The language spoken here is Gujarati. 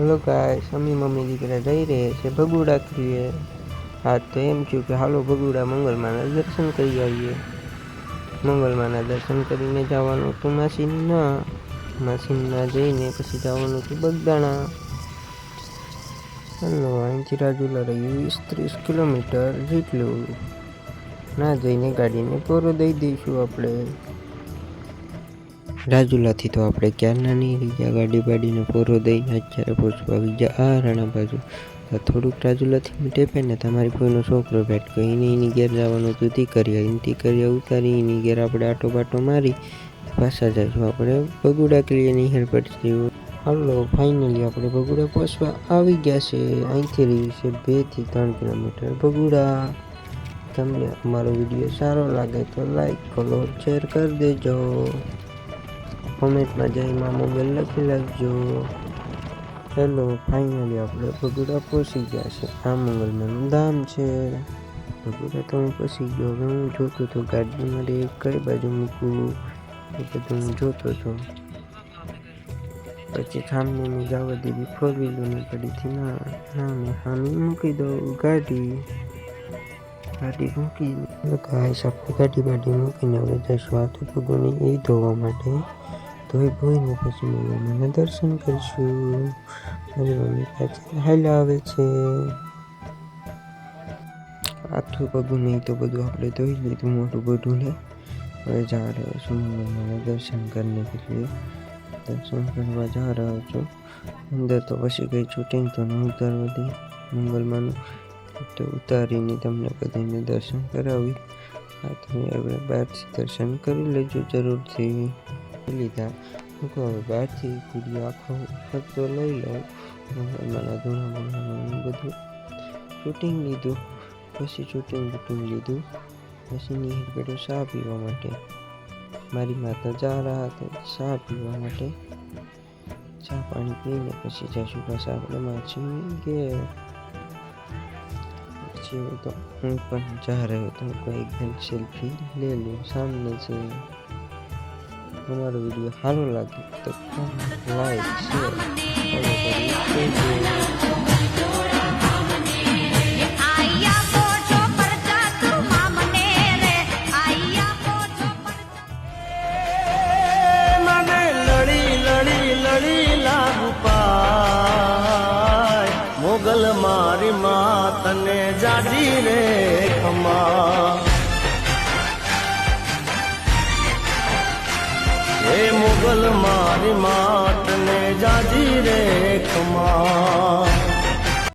હલો ગાય સમી મમ્મી દીકરા જઈ રહ્યા છે ભગુડા કરીએ. હા, તો એમ થયું કે હાલો ભગુડા મંગલમાના દર્શન કરી આવીએ. મંગલમાના દર્શન કરીને જવાનું હતું માસીના. માસીના જઈને પછી જવાનું હતું બગદાણા. હલો, અહીંથી રાજુલા રહ્યું વીસ ત્રીસ કિલોમીટર જેટલું. ના જઈને ગાડીને પોરો દઈ દઈશું આપણે. રાજુલાથી તો આપણે ક્યારના નહીં ગયા? ગાડી બાડીને પૂરો દઈને અત્યારે પહોંચવા આવી ગયા. આ રાણા બાજુ. થોડુંક રાજુલાથી ટેપે ને તમારી કોઈનો છોકરો ભેટ ગયો એને એની ઘેર જવાનું હતું. તી કરીએ એની કરીએ ઉતારી એની ઘેર આપણે આટો બાટો મારી પાછા જઈશું. આપણે બગુડા ક્લિયરની હેર પડશે હાલો ફાઇનલી આપણે બગુડા પહોંચવા આવી ગયા છે. અહીંથી રહ્યું છે બેથી ત્રણ કિલોમીટર બગુડા. તમને અમારો વીડિયો સારો લાગે તો લાઈક કરો શેર કરી દેજો. કોમેન્ટમાં જય મા મોબાઈલ લખી લાગજો. હેલો ફાઇનલી આપણે ભગુડા પહોંચી ગયા છે. આ મંગલમાનું ધામ છે. ભગુડા તો હું પહોંચી ગયો. હવે હું જોતો હતો ગાડી મારે કઈ બાજુ મૂકવું એ બધું હું જોતો હતો પછી સામે મેં જવા દીધી ફોર વ્હીલરની પડીથી ના ના મેં સામે મૂકી દઉં ગાડી. ગાડી મૂકી. ગાઈસ સાફ ગાડી બાડી મૂકીને હવે જશું આ તો પગોની એ ધોવા માટે. ધોઈ ધોઈને પછી મમ્મીને દર્શન કરીશું મારી મમ્મી પાછી હાલ આવે છે. આથું પગું નહીં, તો બધું આપણે ધોઈ લીધું મોટું બધું ને હવે જા રહ્યો છું મમ્મીને દર્શન કરને કે દર્શન કરવા જા રહ્યો છું. અંદર તો પછી કઈ શૂટિંગ તો ન ઉતારવા દે. મંગલમાંનું તો ઉતારીને તમને બધાને દર્શન કરાવી. આ તમે હવે બહારથી દર્શન કરી લેજો જરૂરથી. લીધા. હું કહું બહારથી વીડિયો આખો ખર્ચો લઈ લઉં. મારા ધૂણા બનાવવાનું બધું શૂટિંગ લીધું. પછી શૂટિંગ બૂટિંગ લીધું. પછી નિહિર બેઠો ચા પીવા માટે. મારી માતા જા રહ્યા હતા ચા પીવા માટે. ચા પાણી પીને પછી જશું પાછા આપણે માછી ઘેર પછી તો હું પણ જા રહ્યો તો કોઈ એકદમ સેલ્ફી લે લઉં સામને છે. અમારો વીડિયો સારો લાગે તો લાઈક શેર મોગલ મારી માં તને જાડી રે ખમા. મોગલ મારી માં તને જાડી રે ખમા.